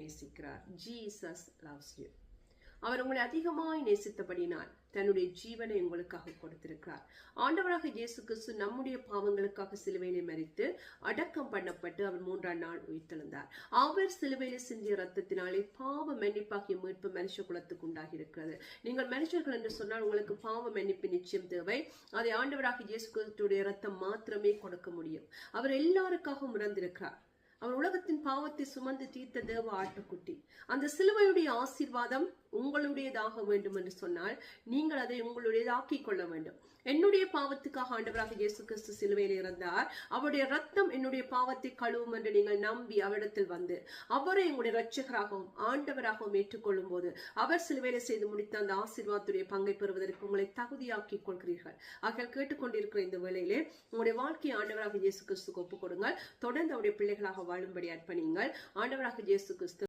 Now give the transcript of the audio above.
நேசிக்கிறார். Jesus loves you அவர் உங்களை அதிகமாய் நேசித்தபடினால் தன்னுடைய ஜீவனை உங்களுக்காக கொடுத்திருக்கிறார். ஆண்டவராக இயேசு கிறிஸ்து நம்முடைய பாவங்களுக்காக சிலுவையிலே மறித்து அடக்கம் பண்ணப்பட்டு அவர் மூன்றாம் நாள் உயிர்த்தெழுந்தார். அவர் சிலுவையிலே சிந்திய ரத்தத்தினாலே பாவ மன்னிப்பாகிய மீட்பு மனுஷ குலத்துக்கு உண்டாகி இருக்கிறது நீங்கள் மனுஷர்கள் என்று சொன்னால் உங்களுக்கு பாவ மன்னிப்பு நிச்சயம் தேவை. அதை ஆண்டவராக இயேசு கிறிஸ்துடைய ரத்தம் மாத்திரமே கொடுக்க முடியும். அவர் எல்லாருக்காகவும் இறந்திருக்கிறார். அவர் உலகத்தின் பாவத்தை சுமந்து தீர்த்த தேவ ஆட்டுக்குட்டி. அந்த சிலுவையுடைய ஆசீர்வாதம் உங்களுடையதாக வேண்டும் என்று சொன்னால் நீங்கள் அதை உங்களுடையதாக்கிக் கொள்ள வேண்டும். என்னுடைய பாவத்துக்காக ஆண்டவராக இயேசு கிறிஸ்து சிலுவையில் இறந்தார். அவருடைய ரத்தம் என்னுடைய பாவத்தை கழுவும் என்று நீங்கள் நம்பி அவரிடத்தில் வந்து அவரை உங்களுடைய ரட்சகராகவும் ஆண்டவராகவும் ஏற்றுக்கொள்ளும் போது அவர் சிலுவையில செய்து முடித்த அந்த ஆசீர்வாதத்துடைய பங்கை பெறுவதற்கு உங்களை தகுதியாக்கிக் கொள்கிறீர்கள். ஆகிய கேட்டுக்கொண்டிருக்கிற இந்த வேளையிலே உங்களுடைய வாழ்க்கையை ஆண்டவராக இயேசு கிறிஸ்துக்கு ஒப்புக் கொடுங்கள். தொடர்ந்து அவருடைய பிள்ளைகளாக வாழும்படி அர்ப்பணியுங்கள். ஆண்டவராக இயேசு கிறிஸ்து